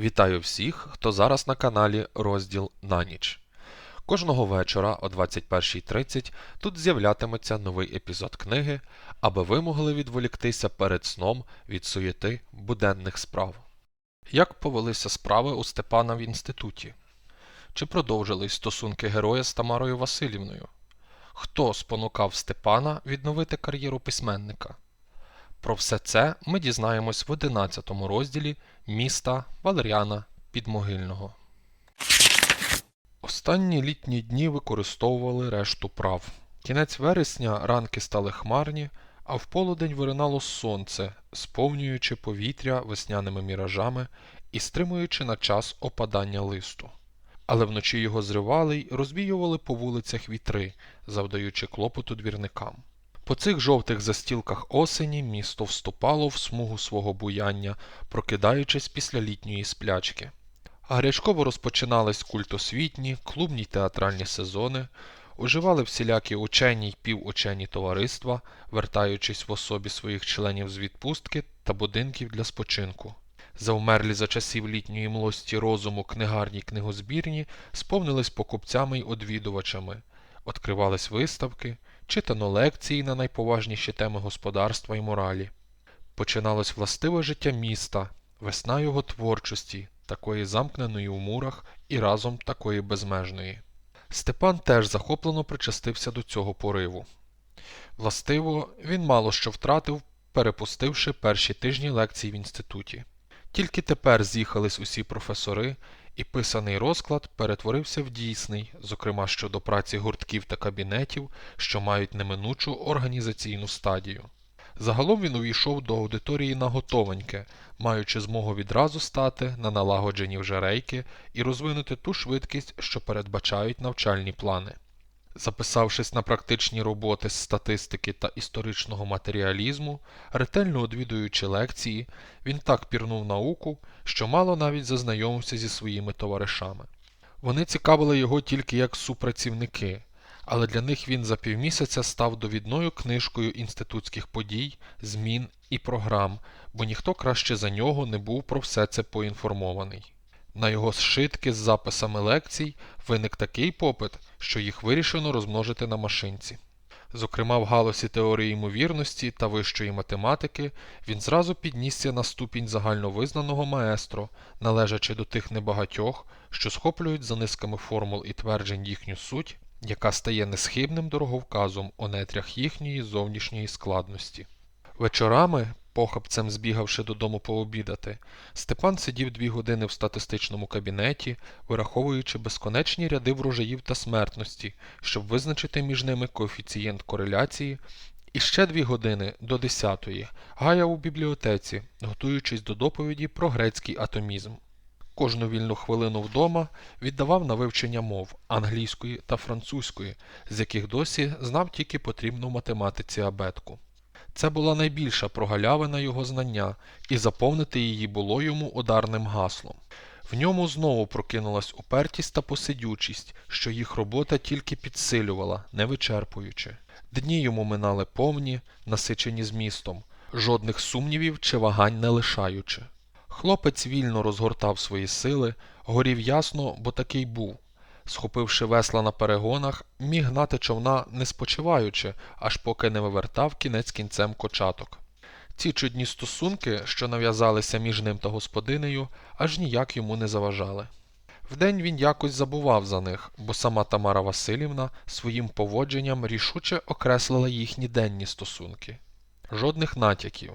Вітаю всіх, хто зараз на каналі Розділ на ніч. Кожного вечора о 21.30 тут з'являтиметься новий епізод книги, аби ви могли відволіктися перед сном від суєти буденних справ. Як повелися справи у Степана в інституті? Чи продовжились стосунки героя з Тамарою Васильівною? Хто спонукав Степана відновити кар'єру письменника? Про все це ми дізнаємось в 11 розділі міста Валеріана Підмогильного. Останні літні дні використовували решту прав. Кінець вересня ранки стали хмарні, а в полудень виринало сонце, сповнюючи повітря весняними міражами і стримуючи на час опадання листу. Але вночі його зривали й розвіювали по вулицях вітри, завдаючи клопоту двірникам. По цих жовтих застілках осені місто вступало в смугу свого буяння, прокидаючись після літньої сплячки. Гарячково розпочинались культосвітні, клубні театральні сезони, оживали всілякі учені й півучені товариства, вертаючись в особі своїх членів з відпустки та будинків для спочинку. Завмерлі за часів літньої млості розуму книгарні й книгозбірні сповнились покупцями й одвідувачами, відкривались виставки, читано лекції на найповажніші теми господарства і моралі. Починалось властиве життя міста, весна його творчості, такої замкненої у мурах і разом такої безмежної. Степан теж захоплено причастився до цього пориву. Властиво, він мало що втратив, перепустивши перші тижні лекцій в інституті. Тільки тепер з'їхались усі професори, і писаний розклад перетворився в дійсний, зокрема щодо праці гуртків та кабінетів, що мають неминучу організаційну стадію. Загалом він увійшов до аудиторії наготовеньке, маючи змогу відразу стати на налагоджені вже рейки і розвинути ту швидкість, що передбачають навчальні плани. Записавшись на практичні роботи з статистики та історичного матеріалізму, ретельно одвідуючи лекції, він так пірнув науку, що мало навіть зазнайомився зі своїми товаришами. Вони цікавили його тільки як супрацівники, але для них він за півмісяця став довідною книжкою інститутських подій, змін і програм, бо ніхто краще за нього не був про все це поінформований. На його зшитки з записами лекцій виник такий попит, що їх вирішено розмножити на машинці. Зокрема, в галузі теорії ймовірності та вищої математики він зразу піднісся на ступінь загальновизнаного маестро, належачи до тих небагатьох, що схоплюють за низками формул і тверджень їхню суть, яка стає несхибним дороговказом у нетрях їхньої зовнішньої складності. Вечорами, похапцем збігавши додому пообідати, Степан сидів дві години в статистичному кабінеті, вираховуючи безконечні ряди врожаїв та смертності, щоб визначити між ними коефіцієнт кореляції, і ще дві години до десятої гаяв у бібліотеці, готуючись до доповіді про грецький атомізм. Кожну вільну хвилину вдома віддавав на вивчення мов англійської та французької, з яких досі знав тільки потрібну математиці абетку. Це була найбільша прогалявина його знання, і заповнити її було йому ударним гаслом. В ньому знову прокинулась упертість та посидючість, що їх робота тільки підсилювала, не вичерпуючи. Дні йому минали повні, насичені змістом, жодних сумнівів чи вагань не лишаючи. Хлопець вільно розгортав свої сили, горів ясно, бо такий був. Схопивши весла на перегонах, міг гнати човна не спочиваючи, аж поки не вивертав кінець кінцем кочаток. Ці чудні стосунки, що нав'язалися між ним та господинею, аж ніяк йому не заважали. Вдень він якось забував за них, бо сама Тамара Васильівна своїм поводженням рішуче окреслила їхні денні стосунки. Жодних натяків,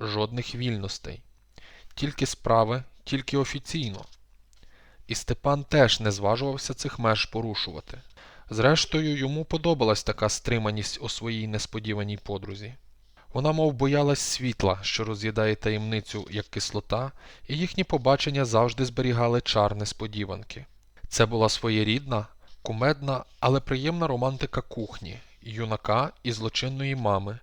жодних вільностей, тільки справи, тільки офіційно. І Степан теж не зважувався цих меж порушувати. Зрештою, йому подобалась така стриманість у своїй несподіваній подрузі. Вона, мов боялась світла, що роз'їдає таємницю як кислота, і їхні побачення завжди зберігали чар несподіванки. Це була своєрідна, кумедна, але приємна романтика кухні, юнака і злочинної мами,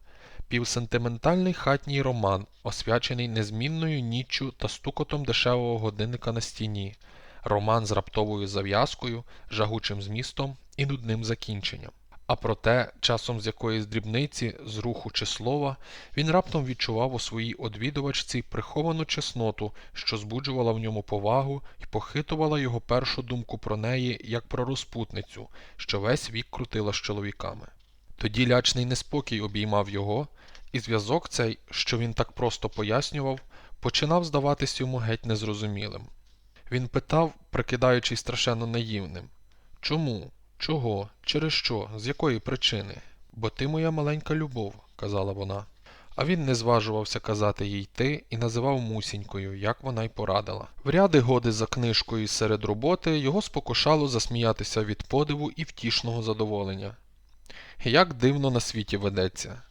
півсентиментальний хатній роман, освячений незмінною ніччю та стукотом дешевого годинника на стіні, роман з раптовою зав'язкою, жагучим змістом і нудним закінченням. А проте, часом з якоїсь дрібниці, з руху чи слова, він раптом відчував у своїй одвідувачці приховану чесноту, що збуджувала в ньому повагу і похитувала його першу думку про неї як про розпутницю, що весь вік крутила з чоловіками. Тоді лячний неспокій обіймав його, і зв'язок цей, що він так просто пояснював, починав здаватись йому геть незрозумілим. Він питав, прикидаючись страшенно наївним Чому? Чого? Через що? З якої причини? Бо ти моя маленька любов, казала вона. А він не зважувався казати їй ти і називав мусінькою, як вона й порадила. В ряди годи за книжкою серед роботи його спокушало засміятися від подиву і втішного задоволення. Як дивно на світі ведеться.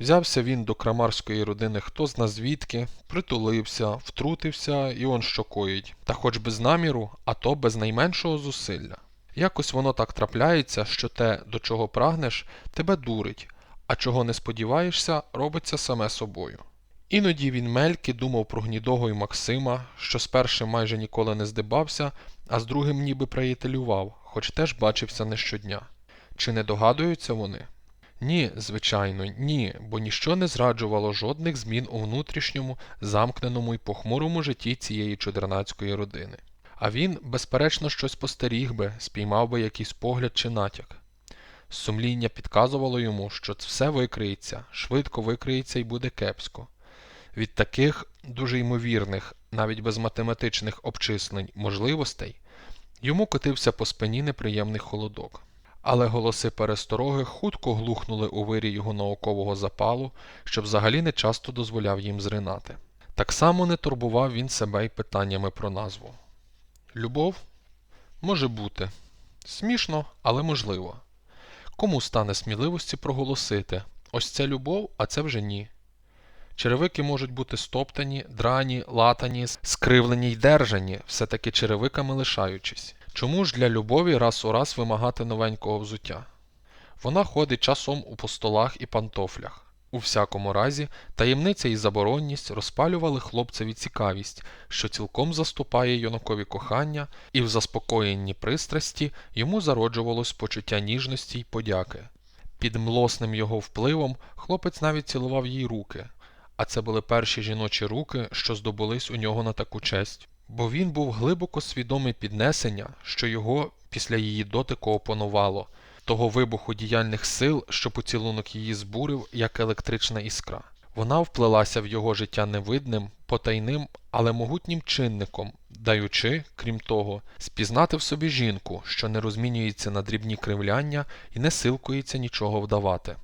Взявся він до крамарської родини хто зна звідки, притулився, втрутився і он що коїть, та хоч без наміру, а то без найменшого зусилля. Якось воно так трапляється, що те, до чого прагнеш, тебе дурить, а чого не сподіваєшся, робиться саме собою. Іноді він мельки думав про гнідого і Максима, що з першим майже ніколи не здибався, а з другим ніби приятелював, хоч теж бачився не щодня. Чи не догадуються вони? Ні, звичайно, ні, бо ніщо не зраджувало жодних змін у внутрішньому, замкненому і похмурому житті цієї чудернацької родини. А він, безперечно, щось постеріг би, спіймав би якийсь погляд чи натяк. Сумління підказувало йому, що все викриється, швидко викриється і буде кепсько. Від таких дуже ймовірних, навіть без математичних обчислень, можливостей, йому котився по спині неприємний холодок. Але голоси перестороги хутко глухнули у вирі його наукового запалу, що взагалі не часто дозволяв їм зринати. Так само не турбував він себе й питаннями про назву. Любов? Може бути. Смішно, але можливо. Кому стане сміливості проголосити ось це любов, а це вже ні. Черевики можуть бути стоптані, драні, латані, скривлені й держані, все-таки черевиками лишаючись. Чому ж для любові раз у раз вимагати новенького взуття? Вона ходить часом у постолах і пантофлях. У всякому разі, таємниця і заборонність розпалювали хлопцеві цікавість, що цілком заступає юнакові кохання, і в заспокоєнні пристрасті йому зароджувалось почуття ніжності й подяки. Під млосним його впливом хлопець навіть цілував їй руки, а це були перші жіночі руки, що здобулись у нього на таку честь. Бо він був глибоко свідомий піднесення, що його після її дотику опанувало, того вибуху діяльних сил, що поцілунок її збурив, як електрична іскра. Вона вплилася в його життя невидним, потайним, але могутнім чинником, даючи, крім того, спізнати в собі жінку, що не розмінюється на дрібні кривляння і не силкується нічого вдавати.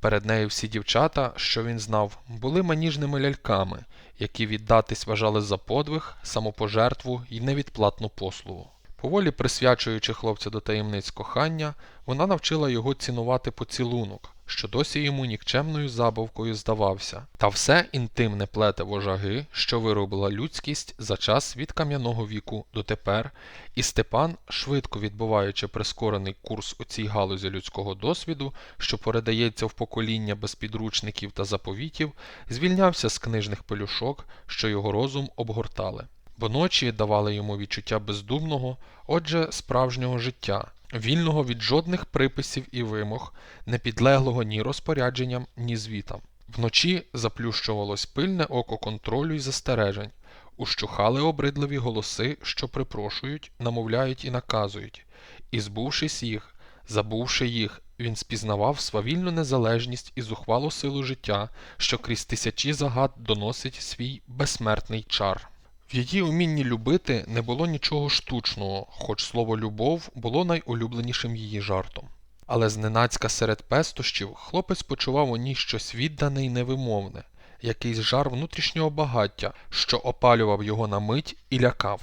Перед нею всі дівчата, що він знав, були маніжними ляльками, які віддатись вважали за подвиг, самопожертву і невідплатну послугу. Поволі присвячуючи хлопця до таємниць кохання, вона навчила його цінувати поцілунок, що досі йому нікчемною забавкою здавався, та все інтимне плете вожаги, що виробила людськість за час від кам'яного віку до тепер, і Степан, швидко відбуваючи прискорений курс у цій галузі людського досвіду, що передається в покоління без підручників та заповітів, звільнявся з книжних пелюшок, що його розум обгортали. Бо ночі давали йому відчуття бездумного, отже, справжнього життя, вільного від жодних приписів і вимог, не підлеглого ні розпорядженням, ні звітам. Вночі заплющувалось пильне око контролю й застережень, ущухали обридливі голоси, що припрошують, намовляють і наказують, і, збувшись їх, забувши їх, він спізнавав свавільну незалежність і зухвалу силу життя, що крізь тисячі загад доносить свій безсмертний чар. В її умінні любити не було нічого штучного, хоч слово любов було найулюбленішим її жартом. Але зненацька серед пестощів хлопець почував у ній щось віддане й невимовне, якийсь жар внутрішнього багаття, що опалював його на мить і лякав.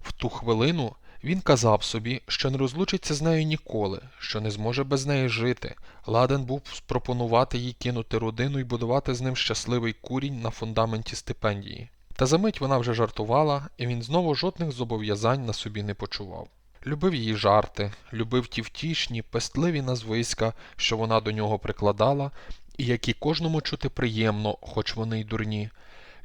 В ту хвилину він казав собі, що не розлучиться з нею ніколи, що не зможе без неї жити. Ладен був спропонувати їй кинути родину і будувати з ним щасливий курінь на фундаменті стипендії. Та за мить вона вже жартувала, і він знову жодних зобов'язань на собі не почував. Любив її жарти, любив ті втішні, пестливі назвиська, що вона до нього прикладала, і які кожному чути приємно, хоч вони й дурні.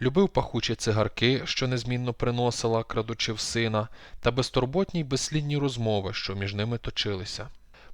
Любив пахучі цигарки, що незмінно приносила, крадучи в сина, та безтурботні й безслідні розмови, що між ними точилися.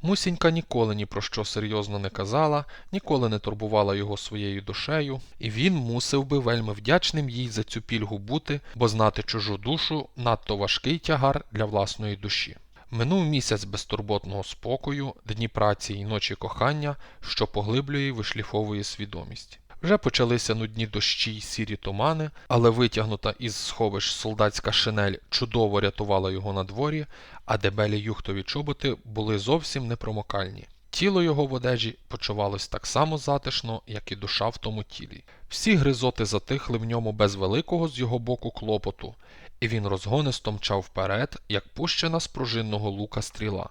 Мусінька ніколи ні про що серйозно не казала, ніколи не турбувала його своєю душею, і він мусив би вельми вдячним їй за цю пільгу бути, бо знати чужу душу надто важкий тягар для власної душі. Минув місяць безтурботного спокою, дні праці й ночі кохання, що поглиблює й вишліфовує свідомість. Вже почалися нудні дощі й сірі тумани, але витягнута із сховищ солдатська шинель чудово рятувала його на дворі, а дебелі юхтові чоботи були зовсім непромокальні. Тіло його в одежі почувалось так само затишно, як і душа в тому тілі. Всі гризоти затихли в ньому без великого з його боку клопоту, і він розгонисто мчав вперед, як пущена з пружинного лука стріла.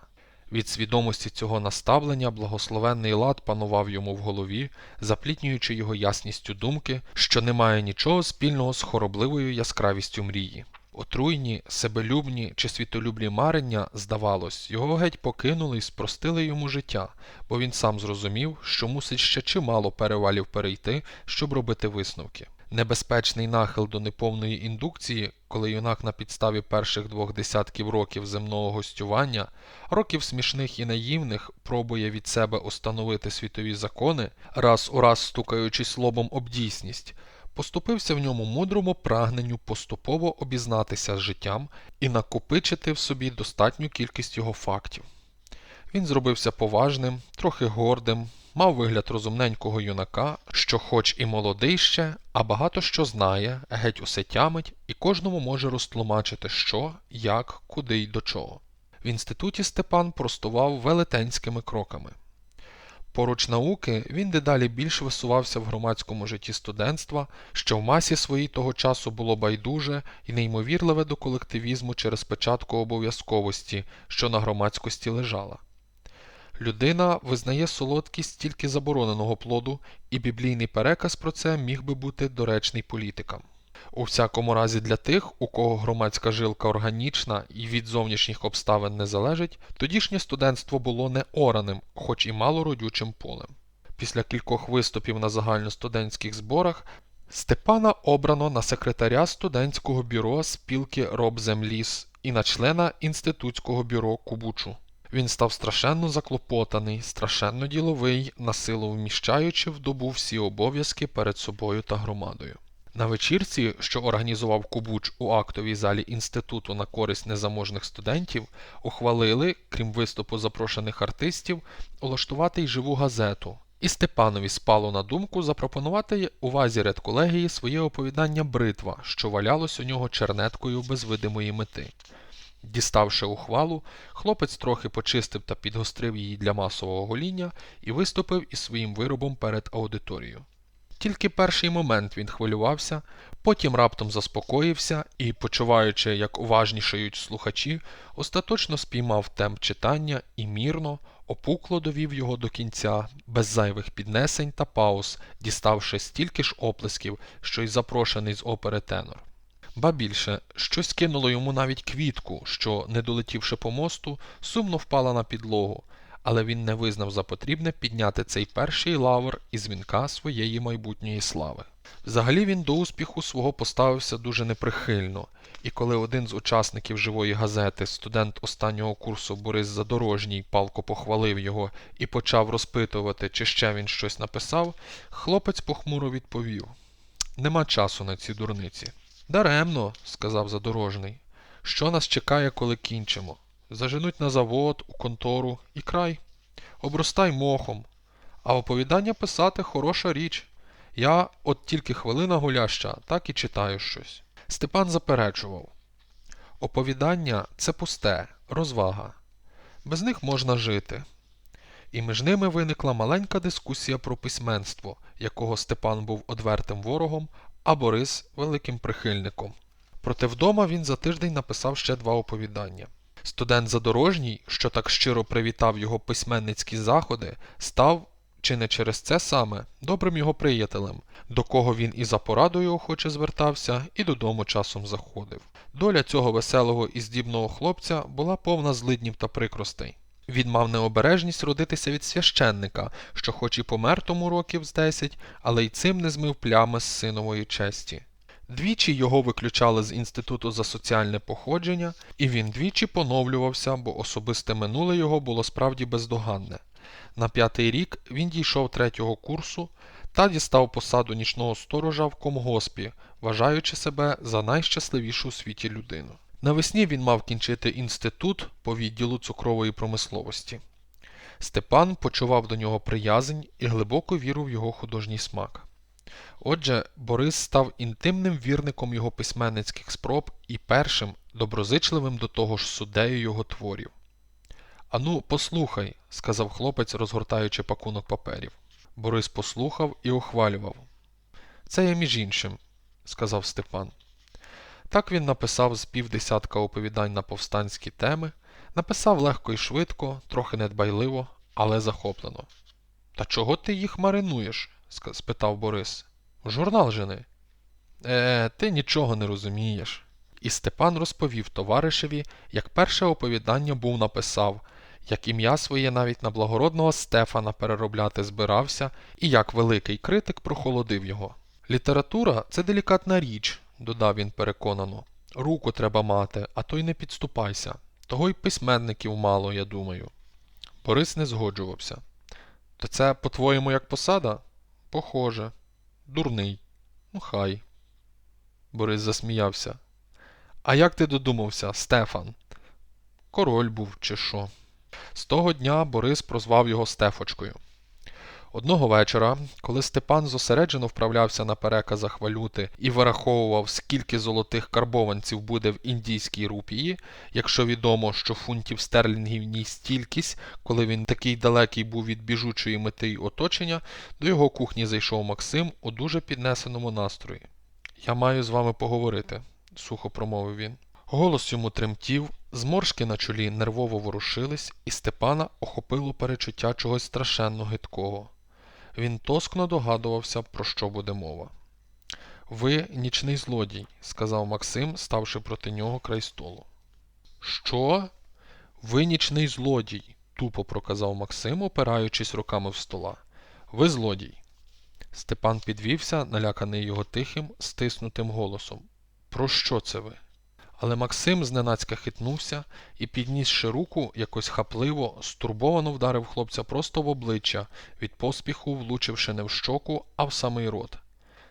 Від свідомості цього наставлення благословенний лад панував йому в голові, заплітнюючи його ясністю думки, що немає нічого спільного з хоробливою яскравістю мрії. Отруйні, себелюбні чи світолюблі марення, здавалось, його геть покинули і спростили йому життя, бо він сам зрозумів, що мусить ще чимало перевалів перейти, щоб робити висновки. Небезпечний нахил до неповної індукції, коли юнак на підставі перших двох десятків років земного гостювання, років смішних і наївних, пробує від себе установити світові закони, раз у раз стукаючись лобом об дійсність, поступився в ньому мудрому прагненню поступово обізнатися з життям і накопичити в собі достатню кількість його фактів. Він зробився поважним, трохи гордим, мав вигляд розумненького юнака, що хоч і молодий ще, а багато що знає, геть усе тямить і кожному може розтлумачити, що, як, куди й до чого. В інституті Степан простував велетенськими кроками. Поруч науки він дедалі більш висувався в громадському житті студентства, що в масі своїй того часу було байдуже і неймовірливе до колективізму через печатку обов'язковості, що на громадськості лежала. Людина визнає солодкість тільки забороненого плоду, і біблійний переказ про це міг би бути доречний політикам. У всякому разі для тих, у кого громадська жилка органічна і від зовнішніх обставин не залежить, тодішнє студентство було не ораним, хоч і мало родючим полем. Після кількох виступів на загальностудентських зборах Степана обрано на секретаря студентського бюро спілки Робземліс і на члена інститутського бюро Кубучу. Він став страшенно заклопотаний, страшенно діловий, насилу вміщаючи в добу всі обов'язки перед собою та громадою. На вечірці, що організував Кубуч у актовій залі інституту на користь незаможних студентів, ухвалили, крім виступу запрошених артистів, улаштувати й живу газету. І Степанові спало на думку запропонувати увазі редколегії своє оповідання Бритва, що валялось у нього чернеткою без видимої мети. Діставши ухвалу, хлопець трохи почистив та підгострив її для масового гоління і виступив із своїм виробом перед аудиторією. Тільки перший момент він хвилювався, потім раптом заспокоївся і, почуваючи, як уважнішають слухачі, остаточно спіймав темп читання і мірно, опукло довів його до кінця, без зайвих піднесень та пауз, діставши стільки ж оплесків, що й запрошений з опери тенор. Ба більше, щось кинуло йому навіть квітку, що, не долетівши по мосту, сумно впала на підлогу, але він не визнав за потрібне підняти цей перший лавр із вінка своєї майбутньої слави. Взагалі він до успіху свого поставився дуже неприхильно, і коли один з учасників живої газети, студент останнього курсу Борис Задорожній, палко похвалив його і почав розпитувати, чи ще він щось написав, хлопець похмуро відповів Нема часу на ці дурниці. Даремно, сказав задорожний. Що нас чекає, коли кінчимо? Заженуть на завод, у контору і край. Обростай мохом. А оповідання писати хороша річ. Я от тільки хвилина гуляща, так і читаю щось. Степан заперечував. Оповідання це пусте, розвага. Без них можна жити. І між ними виникла маленька дискусія про письменство, якого Степан був одвертим ворогом, а Борис великим прихильником. Проте вдома він за тиждень написав ще два оповідання. Студент Задорожній, що так щиро привітав його письменницькі заходи, став, чи не через це саме, добрим його приятелем, до кого він і за порадою охоче звертався, і додому часом заходив. Доля цього веселого і здібного хлопця була повна злиднів та прикростей. Він мав необережність родитися від священника, що хоч і помер тому років з десять, але й цим не змив плями з синової честі. Двічі його виключали з інституту за соціальне походження, і він двічі поновлювався, бо особисте минуле його було справді бездоганне. На п'ятий рік він дійшов третього курсу та дістав посаду нічного сторожа в комгоспі, вважаючи себе за найщасливішу у світі людину. Навесні він мав кінчити інститут по відділу цукрової промисловості. Степан почував до нього приязнь і глибоку віру в його художній смак. Отже, Борис став інтимним вірником його письменницьких спроб і першим, доброзичливим до того ж суддею його творів. Ану, послухай, сказав хлопець, розгортаючи пакунок паперів. Борис послухав і ухвалював. Це я між іншим, сказав Степан. Так він написав з півдесятка оповідань на повстанські теми, написав легко і швидко, трохи недбайливо, але захоплено. Та чого ти їх маринуєш? спитав Борис. Журнал жени. Е, ти нічого не розумієш. І Степан розповів товаришеві, як перше оповідання був написав, як ім'я своє навіть на благородного Стефана переробляти збирався, і як великий критик прохолодив його. Література це делікатна річ, додав він переконано. Руку треба мати, а то й не підступайся. Того й письменників мало, я думаю. Борис не згоджувався. То це, по-твоєму, як посада? Похоже. Дурний. Ну, хай. Борис засміявся. А як ти додумався, Стефан? Король був, чи що? З того дня Борис прозвав його Стефочкою. Одного вечора, коли Степан зосереджено вправлявся на переказах валюти і вираховував, скільки золотих карбованців буде в індійській рупії, якщо відомо, що фунтів стерлінгів ній стількись, коли він такий далекий був від біжучої мети й оточення, до його кухні зайшов Максим у дуже піднесеному настрої. Я маю з вами поговорити, сухо промовив він. Голос йому тремтів, зморшки на чолі нервово ворушились, і Степана охопило перечуття чогось страшенно гидкого. Він тоскно догадувався, про що буде мова. Ви нічний злодій, сказав Максим, ставши проти нього край столу. Що? Ви нічний злодій, тупо проказав Максим, опираючись руками в стола. Ви злодій. Степан підвівся, наляканий його тихим, стиснутим голосом. Про що це ви? Але Максим зненацька хитнувся і, піднісши руку, якось хапливо, стурбовано вдарив хлопця просто в обличчя, від поспіху влучивши не в щоку, а в самий рот.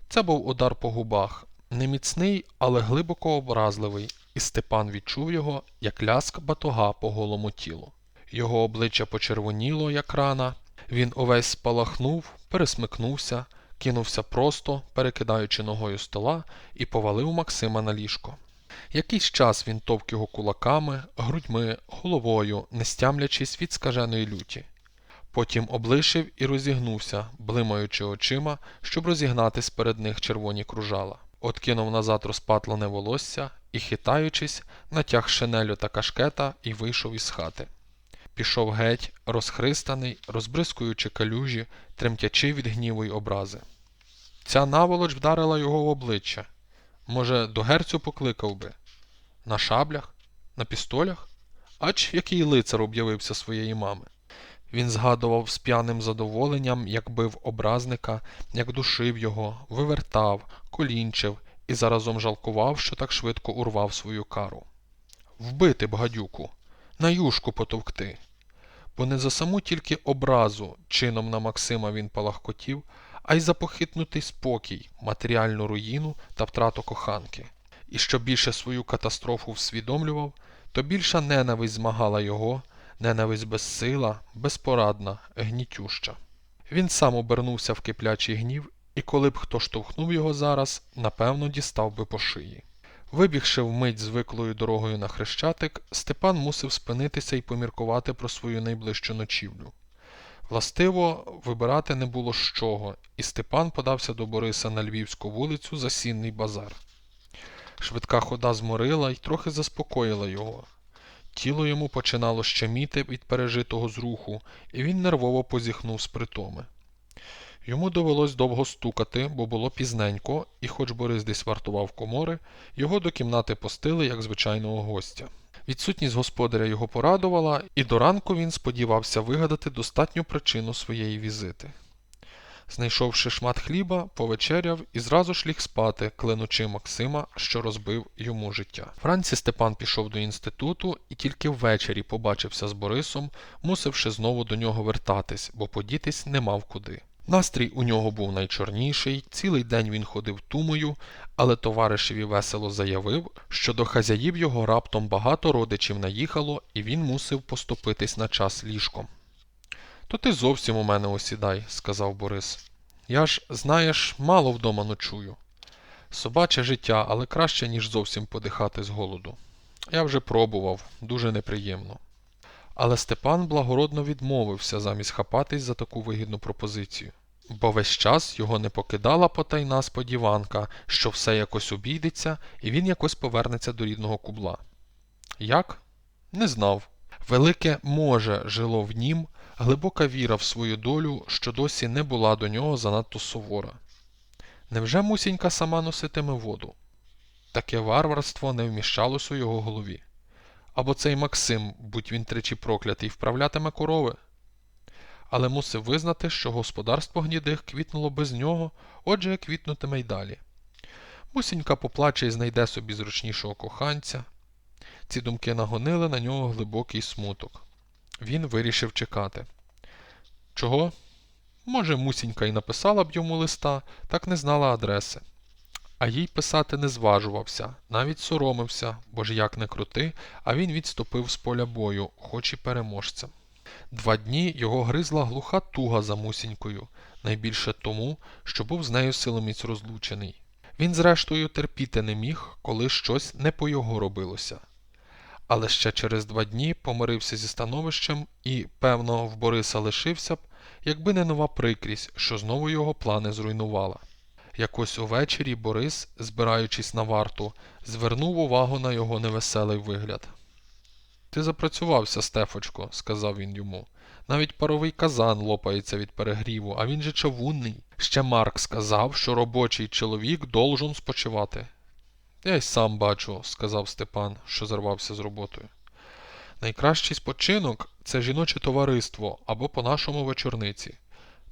Це був удар по губах, не міцний, але глибоко образливий, і Степан відчув його, як ляск батога по голому тілу. Його обличчя почервоніло, як рана, він увесь спалахнув, пересмикнувся, кинувся просто, перекидаючи ногою стола, і повалив Максима на ліжко. Якийсь час він товк його кулаками, грудьми, головою, не стямлячись від скаженої люті. Потім облишив і розігнувся, блимаючи очима, щоб розігнатись перед них червоні кружала. Откинув назад розпатлене волосся і, хитаючись, натяг шинелю та кашкета і вийшов із хати. Пішов геть, розхристаний, розбризкуючи калюжі, тремтячи від гніву й образи. Ця наволоч вдарила його в обличчя. Може, до герцю покликав би? На шаблях? На пістолях? Ач який лицар об'явився своєї мами. Він згадував з п'яним задоволенням, як бив образника, як душив його, вивертав, колінчив і заразом жалкував, що так швидко урвав свою кару. Вбити б гадюку, на юшку потовкти. Бо не за саму тільки образу чином на Максима він палахкотів, а й за похитнутий спокій, матеріальну руїну та втрату коханки. І що більше свою катастрофу всвідомлював, то більша ненависть змагала його, ненависть безсила, безпорадна, гнітюща. Він сам обернувся в киплячий гнів, і коли б хто штовхнув його зараз, напевно, дістав би по шиї. Вибігши вмить звиклою дорогою на хрещатик, Степан мусив спинитися і поміркувати про свою найближчу ночівлю. Властиво, вибирати не було з чого, і Степан подався до Бориса на Львівську вулицю за сінний базар. Швидка хода зморила й трохи заспокоїла його. Тіло йому починало щеміти від пережитого зруху, і він нервово позіхнув з притоми. Йому довелось довго стукати, бо було пізненько, і хоч Борис десь вартував комори, його до кімнати пустили як звичайного гостя. Відсутність господаря його порадувала, і до ранку він сподівався вигадати достатню причину своєї візити. Знайшовши шмат хліба, повечеряв і зразу ж ліг спати, кленучи Максима, що розбив йому життя. Вранці Степан пішов до інституту і тільки ввечері побачився з Борисом, мусивши знову до нього вертатись, бо подітись не мав куди. Настрій у нього був найчорніший, цілий день він ходив тумою, але товаришеві весело заявив, що до хазяїв його раптом багато родичів наїхало, і він мусив поступитись на час ліжком. То ти зовсім у мене осідай, сказав Борис. Я ж, знаєш, мало вдома ночую. Собаче життя, але краще, ніж зовсім подихати з голоду. Я вже пробував, дуже неприємно. Але Степан благородно відмовився замість хапатись за таку вигідну пропозицію, бо весь час його не покидала потайна сподіванка, що все якось обійдеться і він якось повернеться до рідного кубла. Як? Не знав. Велике може жило в нім, глибока віра в свою долю, що досі не була до нього занадто сувора. Невже мусінька сама носитиме воду? Таке варварство не вміщалось у його голові. Або цей Максим, будь він тричі проклятий, вправлятиме корови. Але мусив визнати, що господарство гнідих квітнуло без нього, отже квітнутиме й далі. Мусінька поплаче і знайде собі зручнішого коханця. Ці думки нагонили на нього глибокий смуток. Він вирішив чекати. Чого? Може, мусінька й написала б йому листа, так не знала адреси. А їй писати не зважувався, навіть соромився, бо ж як не крути, а він відступив з поля бою, хоч і переможцем. Два дні його гризла глуха туга за мусінькою, найбільше тому, що був з нею силоміць розлучений. Він, зрештою, терпіти не міг, коли щось не по його робилося. Але ще через два дні помирився зі становищем і, певно, в Бориса лишився б, якби не нова прикрість, що знову його плани зруйнувала. Якось увечері Борис, збираючись на варту, звернув увагу на його невеселий вигляд. Ти запрацювався, Стефочко, сказав він йому. Навіть паровий казан лопається від перегріву, а він же чавунний. Ще Марк сказав, що робочий чоловік должен спочивати. Я й сам бачу, сказав Степан, що зарвався з роботою. Найкращий спочинок це жіноче товариство або по-нашому вечорниці.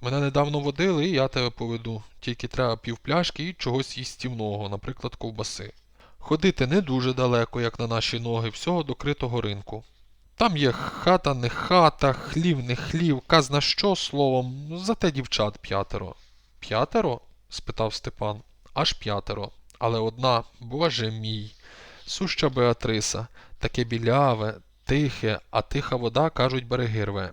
Мене недавно водили, і я тебе поведу. Тільки треба півпляшки і чогось їстівного, наприклад, ковбаси. Ходити не дуже далеко, як на наші ноги, всього до критого ринку. Там є хата не хата, хлів не хлів, казна що, словом, зате дівчат п'ятеро. П'ятеро? спитав Степан. Аж п'ятеро. Але одна, боже мій, суща Беатриса, таке біляве, тихе, а тиха вода, кажуть, береги рве.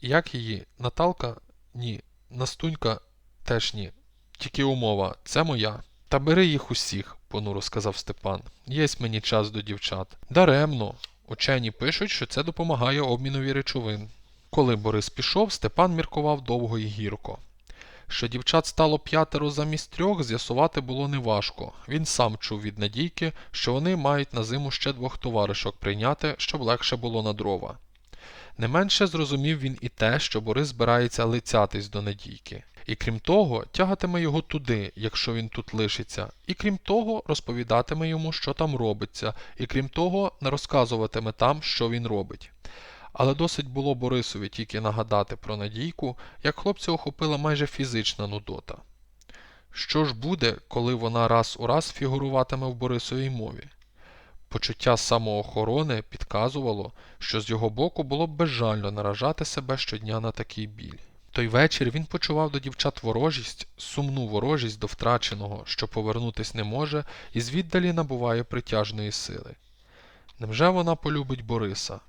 Як її? Наталка? Ні. Настунька теж ні. Тільки умова, це моя. Та бери їх усіх, понуро сказав Степан. Єсть мені час до дівчат. Даремно. Учені пишуть, що це допомагає обмінові речовин. Коли Борис пішов, Степан міркував довго і гірко. Що дівчат стало п'ятеро замість трьох, з'ясувати було неважко. Він сам чув від Надійки, що вони мають на зиму ще двох товаришок прийняти, щоб легше було на дрова. Не менше зрозумів він і те, що Борис збирається лицятись до Надійки. І крім того, тягатиме його туди, якщо він тут лишиться, і крім того, розповідатиме йому, що там робиться, і крім того, не розказуватиме там, що він робить. Але досить було Борисові тільки нагадати про Надійку, як хлопця охопила майже фізична нудота. Що ж буде, коли вона раз у раз фігуруватиме в Борисовій мові? Почуття самоохорони підказувало, що з його боку було б безжально наражати себе щодня на такий біль. Той вечір він почував до дівчат ворожість, сумну ворожість до втраченого, що повернутись не може, і звіддалі набуває притяжної сили. Невже вона полюбить Бориса?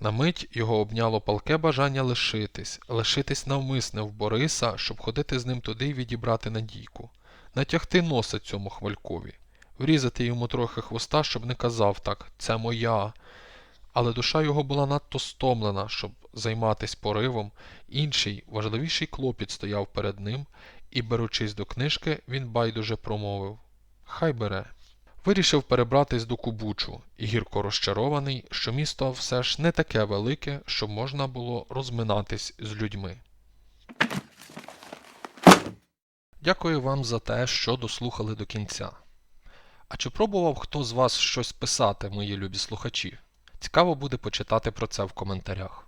На мить його обняло палке бажання лишитись, лишитись навмисне в Бориса, щоб ходити з ним туди і відібрати надійку, натягти носа цьому хвалькові, врізати йому трохи хвоста, щоб не казав так це моя. Але душа його була надто стомлена, щоб займатись поривом, інший, важливіший клопіт стояв перед ним, і, беручись до книжки, він байдуже промовив Хай бере. Вирішив перебратись до Кубучу і гірко розчарований, що місто все ж не таке велике, щоб можна було розминатись з людьми. Дякую вам за те, що дослухали до кінця. А чи пробував хто з вас щось писати, мої любі слухачі? Цікаво буде почитати про це в коментарях.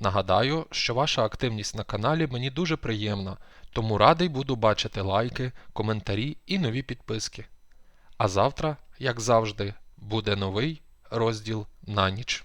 Нагадаю, що ваша активність на каналі мені дуже приємна, тому радий буду бачити лайки, коментарі і нові підписки. А завтра, як завжди, буде новий розділ на ніч.